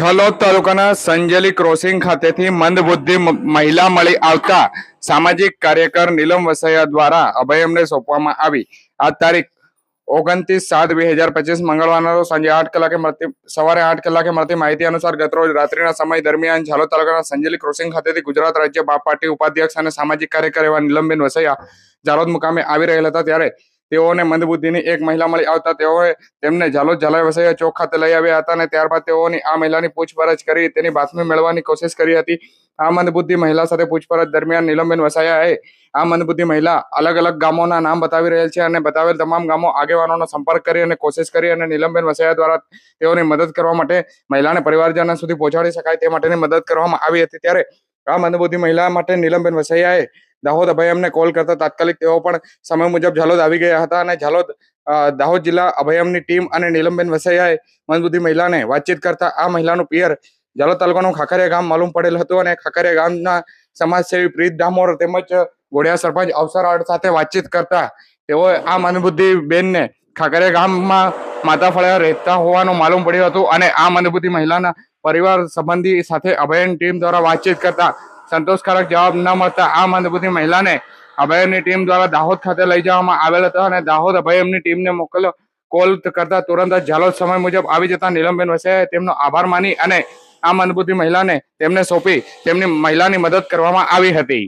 ઝલોદ તાલુકાના સંજેલી ક્રોસિંગ ખાતેથી મંદબુદ્ધિ મહિલા મળી આવતા સામાજિક કાર્યકર નીલમ વસૈયા દ્વારા અભયમને સોંપવામાં આવી. આ તારીખ ઓગણત્રીસ સાત બે હજાર પચીસ મંગળવારના સાંજે આઠ કલાકે મળતી, સવારે આઠ કલાકે મળતી માહિતી અનુસાર ગતરોજ રાત્રિના સમય દરમિયાન ઝાલોદ તાલુકાના સંજેલી ક્રોસિંગ ખાતેથી ગુજરાત રાજ્ય પાર્ટી ઉપાધ્યક્ષ અને સામાજિક કાર્યકર એવા નીલમબેન વસૈયા ઝાલોદ મુકામે આવી રહેલા હતા ત્યારે તેઓને મંદબુદ્ધિની એક મહિલા મળી આવતા તેઓએ તેમને ઝાલોદ ઝાલા વસૈયા ચોક ખાતે લઈ આવ્યા હતા અને ત્યારબાદ તેઓની આ મહિલાની પૂછપરછ કરી, તેની બાતમી મેળવવાની કોશિશ કરી હતી. આ મંદબુદ્ધિ મહિલા સાથે પૂછપરછ દરમિયાન નીલમબેન વસાયાએ આ મંદબુદ્ધિ મહિલા અલગ અલગ ગામોના નામ બતાવી રહેલ છે અને બતાવેલ તમામ ગામો આગેવાનોનો સંપર્ક કરી અને કોશિશ કરી અને નીલમબેન વસાયા દ્વારા તેઓની મદદ કરવા માટે મહિલાને પરિવારજનો સુધી પહોંચાડી શકાય તે માટેની મદદ કરવામાં આવી હતી. ત્યારે આ મંદબુદ્ધિ મહિલા માટે નીલમબેન વસૈયાએ દાહોદ અભયમને કોલ કરતા તાત્કાલિક તેઓ પણ સમય મુજબ ઝાલોદ આવી ગયા હતા અને ઝાલોદ દાહોદ જિલ્લા અભયમની ટીમ અને નીલમબેન વસૈયાએ મંદબુદ્ધિ મહિલાને વાતચીત કરતા આ મહિલાનું પિયર ઝાલોદ તાલુકાનું ખાખરિયા ગામ માલુમ પડેલ હતું અને ખાખરિયા ગામના સમાજસેવી પ્રીત ડામોર તેમજ ગોડિયા સરપંચ અવસર સાથે વાતચીત કરતા તેઓએ આ મંદબુદ્ધિ બેનને ખાખરિયા ગામમાં માતા ફળિયા રહેતા હોવાનું માલુમ પડ્યું હતું અને આ મંદબુદ્ધિ મહિલાના પરિવાર સંબંધી સાથે અભયન ટીમ દ્વારા વાતચીત કરતા સંતોષકારક જવાબ ન મળતા આ મંદબુદ્ધિ મહિલાને અભયમની ટીમ દ્વારા દાહોદ ખાતે લઈ જવામાં આવેલ હતો અને દાહોદ અભયમની ટીમને મોકલ્યો કોલ કરતા તુરંત જ ઝાલોદ સમય મુજબ આવી જતા નીલમબેન વસાયાએ તેમનો આભાર માની અને આ મંદબુદ્ધિ મહિલાને તેમને સોંપી તેમની મહિલાની મદદ કરવામાં આવી હતી.